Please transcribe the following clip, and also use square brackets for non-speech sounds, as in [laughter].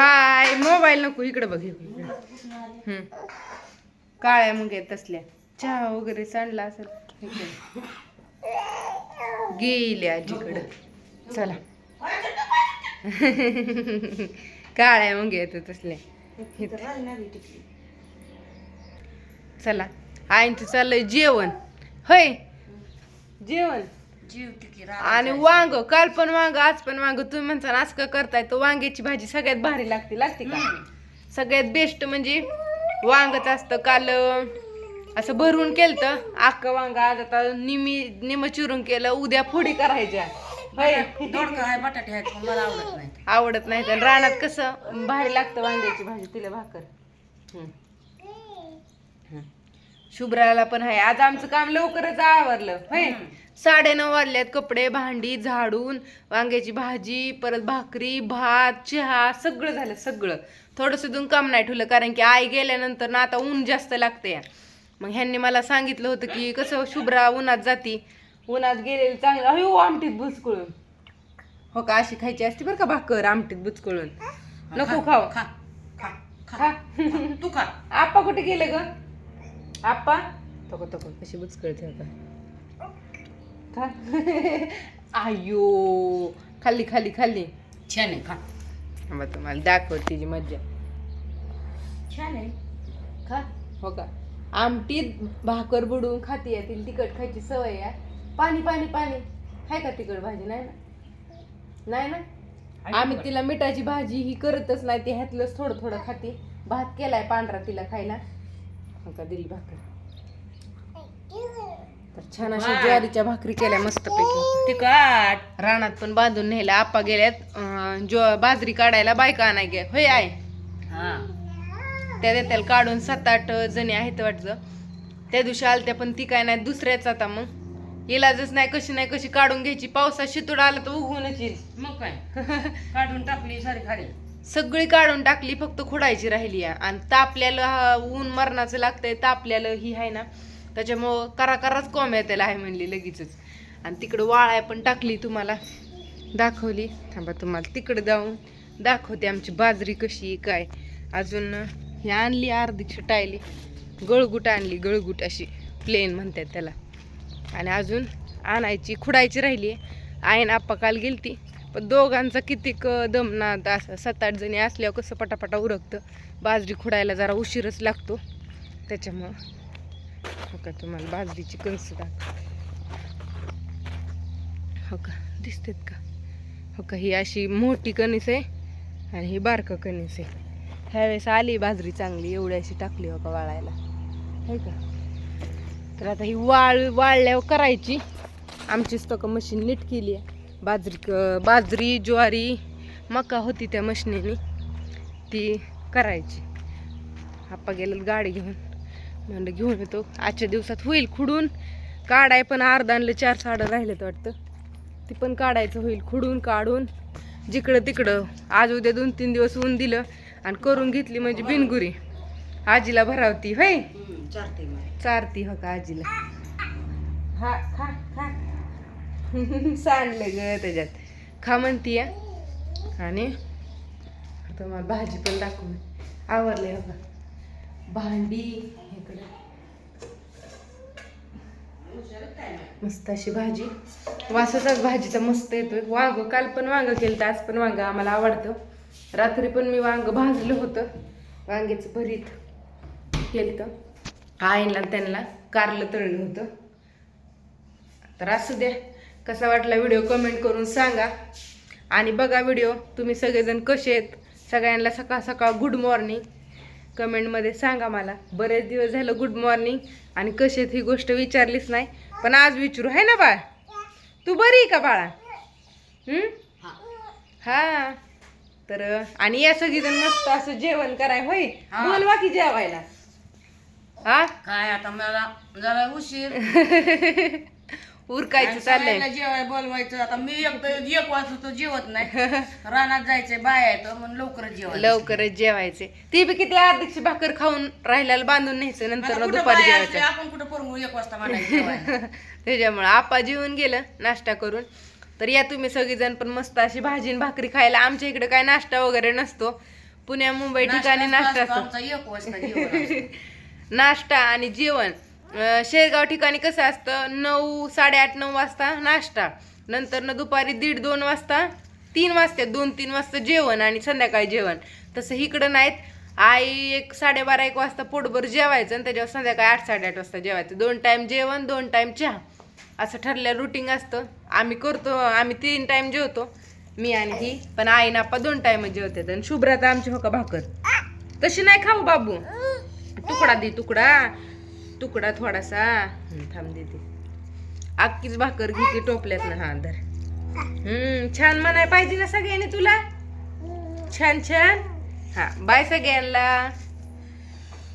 हाय mobile नको इकडे बघ इकडे. काळ्या मग येत तसल्या. चहा वगैरे सांडला असेल इकडे. गेली आजीकडं. चला. काळ्या मग येत तसल्या. चला. आईंचं चाललंय जेवण. होय. जेवण. जीव टिकी आणि वांग काल पण वांग आज पण वांग. तुम्ही म्हणता आज का करताय? तर वांग्याची भाजी सगळ्यात भारी लागते लागते का? सगळ्यात बेस्ट म्हणजे वांगच असतं. काल असं भरून केलं अख्खं वांग आज आता निमी निम चिरून केलं उद्या फोडी करायच्या. बटाटे आहेत मला आवडत नाही आवडत नाही तर रानात कसं भारी लागतं वांग्याची भाजी तिला भाकर. शुभ्राला पण आहे आज आमचं काम लवकरच आवरलं. होय? साडे नऊ वाजल्यात कपडे भांडी झाडून वांग्याची भाजी परत भाकरी भात चहा सगळं झालं सगळं. थोडंसं सुद्धा काम नाही ठेवलं कारण की आई गेल्यानंतर ना आता ऊन जास्त लागते मग ह्यांनी मला सांगितलं होतं की कसं शुभ्रा उन्हात जाती. उन्हात गेलेली चांगलं. अयो आमटीत बुचकळून. हो का? अशी खायची असते बरं का भाकर आमटीत बुचकळून. नको खाऊ. खा खा. खा. तू खा. [laughs] आप्पा कुठे गेले ग? आप्पा? तको तको कशी बुचकळते आता. खा. [laughs] आयो खाल्ली खाल्ली खाल्ली. छान आहे खा. थांबा तुम्हाला दाखवत तिची मज्जा. छान आहे. खा. हो का? आमटीत भाकर बुडवून खाती आहे तिला तिखट खायची सवय आहे पाणी पाणी पाणी. आहे का तिखट भाजी? नाही ना? नाही ना? आम्ही तिला मिठाची भाजी ही करतच नाही ती ह्यातलंच थोडं थोडं खाते. भात केलाय पांढरा तिला खायला. का दिली भाकर. तर छान अशा ज्वारीच्या भाकरी केल्या मस्त पैकी तिखट. रानात पण बांधून नेल्या आप्पा गेल्यात ज्व बाजरी काढायला बायका आणाय गे. होय आहे हा. त्या देत्याला काढून सात आठ जणी आहेत वाटतं. त्या दिवशी आलत्या पण ती काय नाही दुसऱ्याच आता मग. इलाजच नाही कशी नाही कशी काढून घ्यायची. पावसात शितूड आला तर उगवूनच येईल. मग काय? काढून टाकली सारी खाली. सगळी काढून टाकली फक्त खुडायची राहिली आहे. आणि तापल्याला हा ऊन मरणाचं लागतंय तापल्याला ही आहे ना त्याच्यामुळं करा कराच कोंब त्याला आहे म्हणली लगेचच. आणि तिकडं वाळाय पण टाकली तुम्हाला. दाखवली. थांबा तुम्हाला तिकडं जाऊन दाखवते आमची बाजरी कशी आहे, काय. अजून ही आणली अर्धी छटायली. गळगुट आणली गळगुट अशी प्लेन म्हणतात त्याला. आणि अजून आणायची खुडायची राहिली. आईन आप्पा काल गेलती. पण दोघांचा किती दमना असं सात आठ जणी असल्यावर कसं पटापटा उरकतं. बाजरी खुडायला जरा उशीरच लागतो. त्याच्यामुळं हो का तुम्हाला बाजरीची कणस दाख हो का? दिसतेत का? हो का? ही अशी मोठी कणीस आहे आणि ही बारकं कणीस आहे. ह्यावेळेस आली बाजरी चांगली एवढी अशी टाकली हो का वाळायला. आहे का? तर आता ही वाळ वाळल्यावर करायची. आमचीच तो का मशीन नीट केली आहे. बाजरी बाजरी ज्वारी मका होती त्या मशिनीने. ती करायची. आप्पा गेलं गाडी घेऊन. म्हणलं घेऊन येतो. आजच्या दिवसात होईल खुडून. काढाय पण अर्धा आणलं चार साडं राहिलेत वाटतं. ती पण काढायचं होईल खुडून काढून. जिकडं तिकडं. आज उद्या दोन तीन दिवस ऊन दिलं आणि करून घेतली म्हणजे बिनगुरी. आजीला भरावती होय? चारती हो का आजीला? हा [laughs] सांडलं ग त्याच्यात. खा म्हणती आणि आता मला भाजी पण दाखवून आवडली हो भांडी इकडे. मस्त अशी भाजी. वासाचाच भाजीचा मस्त येतोय. वांग काल पण वांग केलं तर आज पण वांग आम्हाला आवडतं. रात्री पण मी वांग भाजलं होतं. वांग्याचं भरीत केलं आईला त्यांना कारलं तळलं होतं. तर असू द्या. कसा वाटला व्हिडिओ कमेंट करून सांगा. आणि बघा व्हिडिओ तुम्ही सगळेजण कसे आहेत? सगळ्यांना सकाळ सकाळ गुड मॉर्निंग कमेंटमध्ये सांगा मला. बरेच दिवस झालं गुड मॉर्निंग आणि कसे आहेत ही गोष्ट विचारलीच नाही. पण आज विचारू आहे ना बाळ? तू बरी का बाळा? हा. तर आणि या सगळीजण मस्त असं जेवण कराय होय. बोलवा की जेवायला. हा? काय आता मला जरा उशीर. [laughs] उरकायचं चाललंय. जेवाय बोलवायचं. आता मी एक एक वाजता जेवत नाही. [laughs] रानात जायचंय बाय येतं म्हणून लवकरच जेवायचं. लवकरच जेवायचे ती बी किती अर्धीची भाकर खाऊन राहिल्याला बांधून न्यायचं नंतर दुपारी जेवायचं. आपण कुठं पोरगू एक वाजता म्हणायचं. [laughs] त्याच्यामुळं आपा जेवून गेलं नाश्ता करून. तर या तुम्ही सगळीजण पण मस्त अशी भाजी आणि भाकरी खायला. आमच्या इकडे काय नाश्ता वगैरे नसतो. पुण्या मुंबई ठिकाणी नाश्ता असतं. [laughs] नाश्ता आणि जेवण. अं, शेरगाव ठिकाणी कसं असतं नऊ साडेआठ नऊ वाजता नाश्ता. नंतर न दुपारी दीड दोन वाजता तीन वाजते दोन तीन वाजता जेवण आणि संध्याकाळी जेवण. तसं इकडं नाहीत. आई एक साडेबारा एक वाजता पोटभर जेवायचं आणि त्याच्यावर संध्याकाळी आठ साडेआठ वाजता जेवायचं. दोन टाईम जेवण दोन टाईम चहा. असं ठरलेलं रुटीन असतं. आम्ही करतो आम्ही तीन टाईम जेवतो. मी आणि ही पण आई नापा दोन टाईम जेवतात आणि शुभ्रात आमची हो का भाकर? तशी नाही खाऊ बाबू. तुकडा दे तुकडा. तुकडा थोडासा. थांब देते अख्खीच भाकर घेते टोपल्यात ना हा धर. हम्म छान म्हणाय पाहिजे ना सगळ्यांनी तुला? छान छान. हा बाय सगळ्यांना.